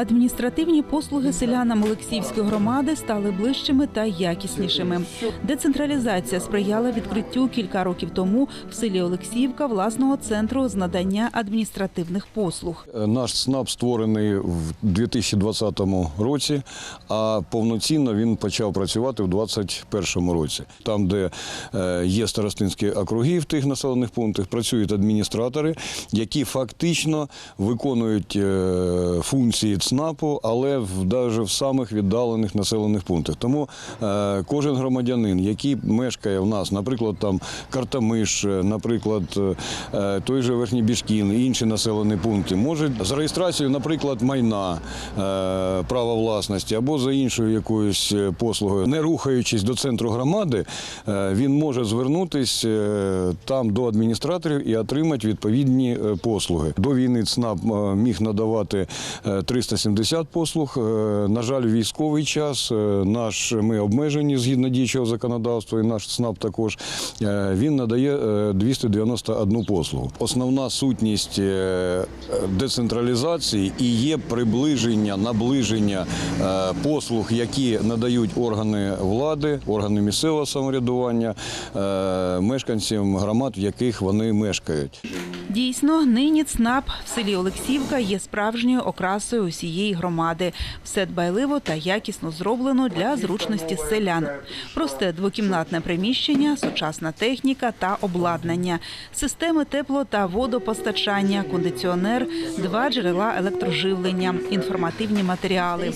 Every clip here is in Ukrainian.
Адміністративні послуги селянам Олексіївської громади стали ближчими та якіснішими. Децентралізація сприяла відкриттю кілька років тому в селі Олексіївка власного центру з надання адміністративних послуг. Е, Наш СНАП створений в 2020 році, а повноцінно він почав працювати в 2021 році. Там, де е, є старостинські округи в тих населених пунктах, працюють адміністратори, які фактично виконують е, функції ЦНАПу, але навіть в самих віддалених населених пунктах. Тому е, кожен громадянин, який мешкає в нас, наприклад, там Картамиш, е, наприклад, е, той же Верхній Бішкін, інші населені пункти, може за реєстрацією, наприклад, майна права власності або за іншою якоюсь послугою, не рухаючись до центру громади, він може звернутися там до адміністраторів і отримати відповідні послуги. До війни ЦНАП міг надавати 370 80 послуг. Е, на жаль, військовий час. Е, наш ми обмежені згідно діючого законодавства, і наш СНАП також е, він надає 291 послугу. Основна сутність децентралізації і є приближення, наближення послуг, які надають органи влади, органи місцевого самоврядування мешканцям громад, в яких вони мешкають. Дійсно, нині ЦНАП в селі Олексіївка є справжньою окрасою усієї громади. Все дбайливо та якісно зроблено для зручності селян. Просте двокімнатне приміщення, сучасна техніка та обладнання, системи тепло та водопостачання, кондиціонер, два джерела електроживлення, інформативні матеріали.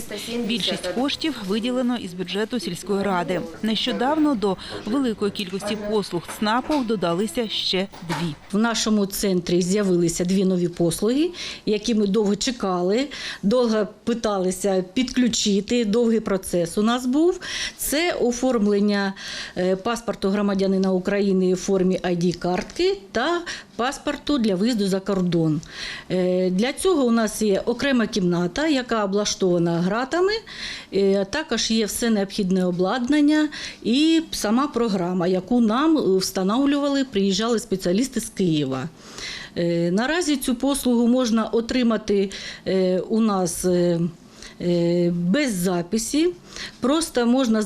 Більшість коштів виділено із бюджету сільської ради. Нещодавно до великої кількості послуг ЦНАПу додалися ще дві. В нашому центрі з'явилися дві нові послуги, які ми довго чекали, довго питалися підключити. Довгий процес у нас був. Це оформлення е, паспорту громадянина України в формі ID-картки та паспорту для виїзду за кордон. Е, Для цього у нас є окрема кімната, яка облаштована гратами. Е, Також є все необхідне обладнання і сама програма, яку нам встановлювали, приїжджали спеціалісти з Києва. Е, Наразі цю послугу можна отримати е, у нас. е, Без записі, просто можна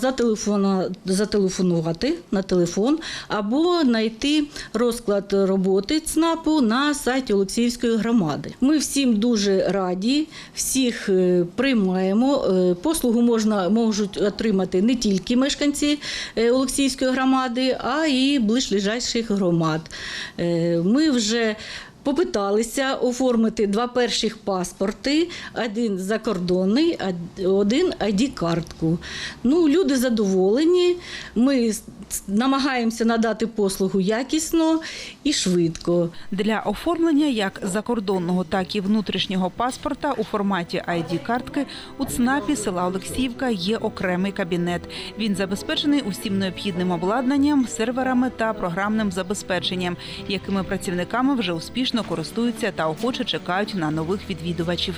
зателефонувати на телефон або знайти розклад роботи ЦНАПу на сайті Олексіївської громади. Ми всім дуже раді, всіх е, приймаємо. Е, Послугу можна можуть отримати не тільки мешканці е, Олексіївської громади, а і ближайших громад. Ми вже Попиталися оформити два перших паспорти: один закордонний, один ID-картку. Ну, люди задоволені. Ми намагаємося надати послугу якісно і швидко. Для оформлення як закордонного, так і внутрішнього паспорта у форматі ID-картки у ЦНАПі села Олексіївка є окремий кабінет. Він забезпечений усім необхідним обладнанням, серверами та програмним забезпеченням, якими працівниками вже успішно користуються та охоче чекають на нових відвідувачів.